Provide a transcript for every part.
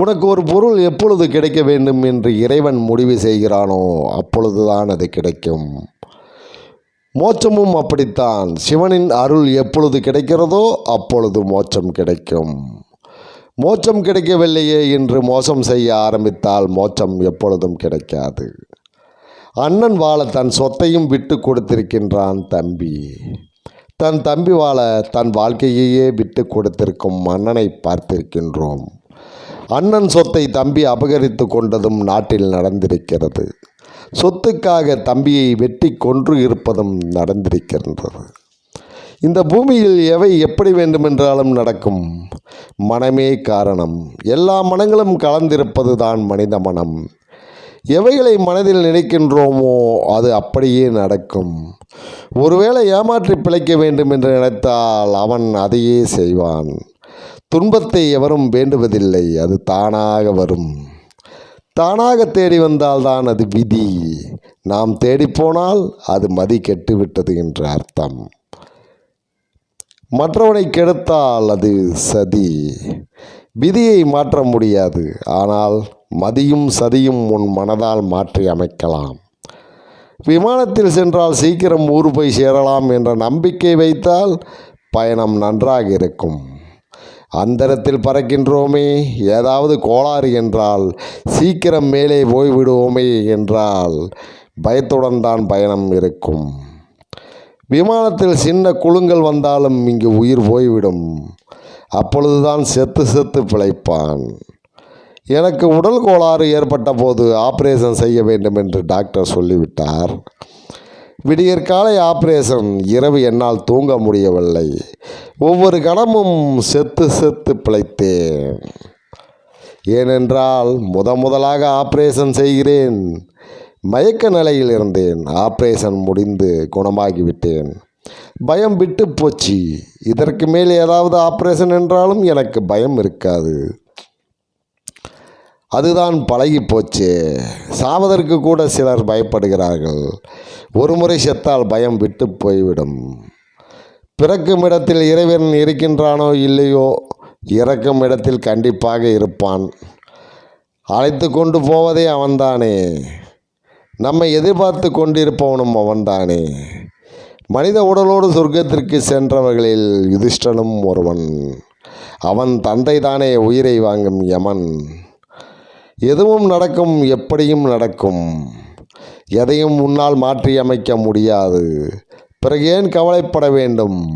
உனக்கு ஒரு பொருள் எப்பொழுது கிடைக்க வேண்டும் என்று இறைவன் முடிவு செய்கிறானோ அப்பொழுதுதான் அது கிடைக்கும். மோட்சமும் அப்படித்தான். சிவனின் அருள் எப்பொழுது கிடைக்கிறதோ அப்பொழுது மோட்சம் கிடைக்கும். மோட்சம் கிடைக்கவில்லையே என்று மோசம் செய்ய ஆரம்பித்தால் மோட்சம் எப்பொழுதும் கிடைக்காது. அண்ணன் வாழ தன் சொத்தையும் விட்டு கொடுத்திருக்கின்றான் தம்பி. தன் தம்பி வாழ தன் வாழ்க்கையையே விட்டு கொடுத்திருக்கும் அண்ணனை பார்த்திருக்கின்றோம். அண்ணன் சொத்தை தம்பி அபகரித்து கொண்டதும் நாட்டில் நடந்திருக்கிறது. சொத்துக்காக தம்பியை வெட்டி கொன்று இருப்பதும் நடந்திருக்கின்றது. இந்த பூமியில் எவை எப்படி வேண்டுமென்றாலும் நடக்கும். மனமே காரணம். எல்லா மனங்களும் கலந்திருப்பது தான் மனித மனம். எவைகளை மனதில் நினைக்கின்றோமோ அது அப்படியே நடக்கும். ஒருவேளை ஏமாற்றி பிழைக்க வேண்டும் என்று நினைத்தால் அவன் அதையே செய்வான். துன்பத்தை எவரும் வேண்டுவதில்லை அது தானாக வரும். தானாக தேடி வந்தால்தான் அது விதி. நாம் தேடிப்போனால் அது மதி கெட்டுவிட்டது என்று அர்த்தம். மற்றவனை கெடுத்தால் அது சதி. விதியை மாற்ற முடியாது ஆனால் மதியும் சதியும் உன் மனதால் மாற்றி அமைக்கலாம். விமானத்தில் சென்றால் சீக்கிரம் ஊர் போய் சேரலாம் என்ற நம்பிக்கை வைத்தால் பயணம் நன்றாக இருக்கும். அந்தரத்தில் பறக்கின்றோமே. ஏதாவது கோளாறு என்றால் சீக்கிரம் மேலே போய்விடுவோமே என்றால் பயத்துடன் தான் பயணம் இருக்கும். விமானத்தில் சின்ன குழுங்கள் வந்தாலும் இங்கு உயிர் போய்விடும். அப்பொழுதுதான் செத்து செத்து பிழைப்பான். எனக்கு உடல் கோளாறு ஏற்பட்ட போது ஆப்ரேஷன் செய்ய வேண்டும் என்று டாக்டர் சொல்லிவிட்டார். விடியற்காலை ஆப்ரேஷன். இரவு என்னால் தூங்க முடியவில்லை. ஒவ்வொரு கணமும் செத்து செத்து பிழைத்தேன். ஏனென்றால் முத முதலாக ஆப்ரேஷன் செய்கிறேன். மயக்க நிலையில் இருந்தேன். ஆப்ரேஷன் முடிந்து குணமாகிவிட்டேன் பயம் விட்டு போச்சு. இதற்கு மேல் ஏதாவது ஆப்ரேஷன் என்றாலும் எனக்கு பயம் இருக்காது. அதுதான் பழகி போச்சு சாவதற்கு கூட சிலர் பயப்படுகிறார்கள். ஒரு முறை செத்தால் பயம் விட்டு போய்விடும். பிறக்கும் இடத்தில் இறைவன் இருக்கின்றானோ இல்லையோ இறக்கும் இடத்தில் கண்டிப்பாக இருப்பான். அழைத்து கொண்டு போவதே அவன்தானே. நம்மை எதிர்பார்த்து கொண்டிருப்பவனும் அவன்தானே. மனித உடலோடு சொர்க்கத்திற்கு சென்றவர்களில் யுதிஷ்டனும் ஒருவன். அவன் தந்தை தானே உயிரை வாங்கும் யமன். எதுவும் நடக்கும் எப்படியும் நடக்கும். எதையும் உன்னால் மாற்றி அமைக்க முடியாது. பிறகு ஏன் கவலைப்பட வேண்டும்?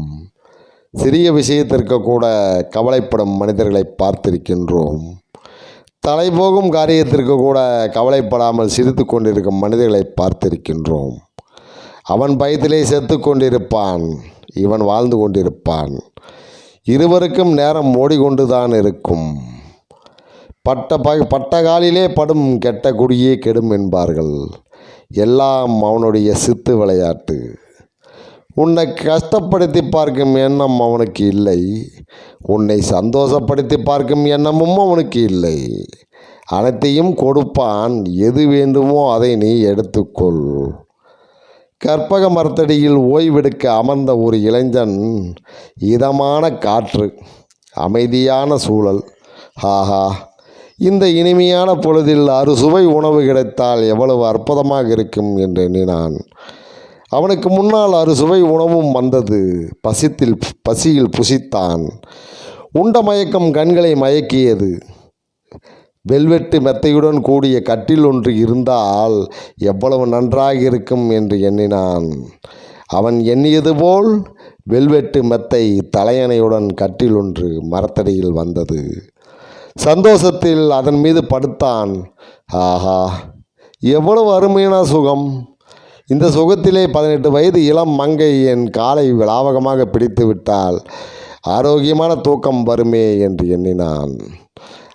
சிறிய விஷயத்திற்கு கூட கவலைப்படும் மனிதர்களை பார்த்திருக்கின்றோம். தலைபோகும் காரியத்திற்கு கூட கவலைப்படாமல் சிரித்து கொண்டிருக்கும் மனிதர்களை பார்த்திருக்கின்றோம். அவன் பயத்திலே செத்து கொண்டிருப்பான். இவன் வாழ்ந்து கொண்டிருப்பான். இருவருக்கும் நேரம் ஓடிக்கொண்டுதான் இருக்கும். பட்ட ப பட்ட காலிலே படும் கெட்ட குடியே கெடும் என்பார்கள். எல்லாம் அவனுடைய சித்து விளையாட்டு. உன்னை கஷ்டப்படுத்தி பார்க்கும் எண்ணம் அவனுக்கு இல்லை. உன்னை சந்தோஷப்படுத்தி பார்க்கும் எண்ணமும் அவனுக்கு இல்லை. அனைத்தையும் கொடுப்பான். எது வேண்டுமோ அதை நீ எடுத்துக்கொள். கற்பக மரத்தடியில் ஓய்வெடுக்க அமர்ந்த ஒரு இளைஞன் இதமான காற்று அமைதியான சூழல். ஆஹா இந்த இனிமையான பொழுதில் அறுசுவை உணவு கிடைத்தால் எவ்வளவு அற்புதமாக இருக்கும் என்று எண்ணினான். அவனுக்கு முன்னால் அறுசுவை உணவும் வந்தது. பசித்தில் பசியில் புசித்தான். உண்ட மயக்கம் கண்களை மயக்கியது. வெல்வெட்டு மெத்தையுடன் கூடிய கட்டில் ஒன்று இருந்தால் எவ்வளவு நன்றாக இருக்கும் என்று எண்ணினான். அவன் எண்ணியது போல் வெல்வெட்டு மெத்தை தலையணையுடன் கட்டில் ஒன்று மரத்தடியில் வந்தது. சந்தோஷத்தில் அதன் மீது படுத்தான். ஆஹா எவ்வளவு அருமையான சுகம். இந்த சுகத்திலே பதினெட்டு வயது இளம் மங்கை என் காலை விலாவகமாக பிடித்து விட்டால் ஆரோக்கியமான தூக்கம் வருமே என்று எண்ணினான்.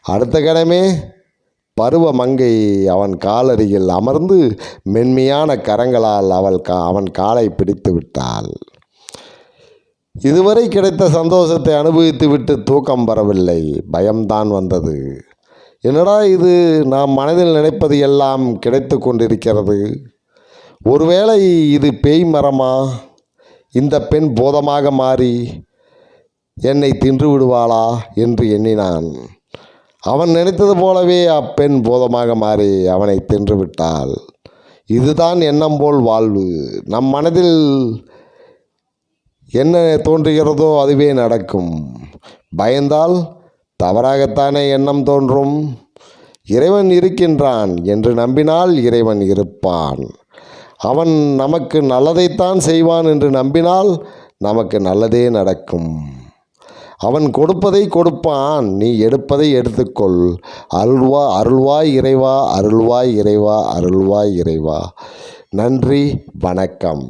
அடுத்த கணமே பருவ மங்கை அவன் காலருகில் அமர்ந்து மென்மையான கரங்களால் அவள் கா அவன் காலை பிடித்து விட்டாள். இதுவரை கிடைத்த சந்தோஷத்தை அனுபவித்துவிட்டு தூக்கம் வரவில்லை. பயம்தான் வந்தது. என்னடா இது? நாம் மனதில் நினைப்பது எல்லாம் கிடைத்து கொண்டிருக்கிறது. ஒருவேளை இது பேய் மரமா? இந்த பெண் போதமாக மாறி என்னை தின்று விடுவாளா என்று எண்ணினான். அவன் நினைத்தது போலவே அப்பெண் போதமாக மாறி அவனை தின்று விட்டாள். இதுதான் எண்ணம் போல் வாழ்வு. நம் மனதில் என்ன தோன்றுகிறதோ அதுவே நடக்கும். பயந்தால் தவறாகத்தானே எண்ணம் தோன்றும். இறைவன் இருக்கின்றான் என்று நம்பினால் இறைவன் இருப்பான். அவன் நமக்கு நல்லதைத்தான் செய்வான் என்று நம்பினால் நமக்கு நல்லதே நடக்கும். அவன் கொடுப்பதை கொடுப்பான் நீ எடுப்பதை எடுத்துக்கொள். அருள்வா அருள்வாய் இறைவா அருள்வாய் இறைவா அருள்வாய் இறைவா. நன்றி வணக்கம்.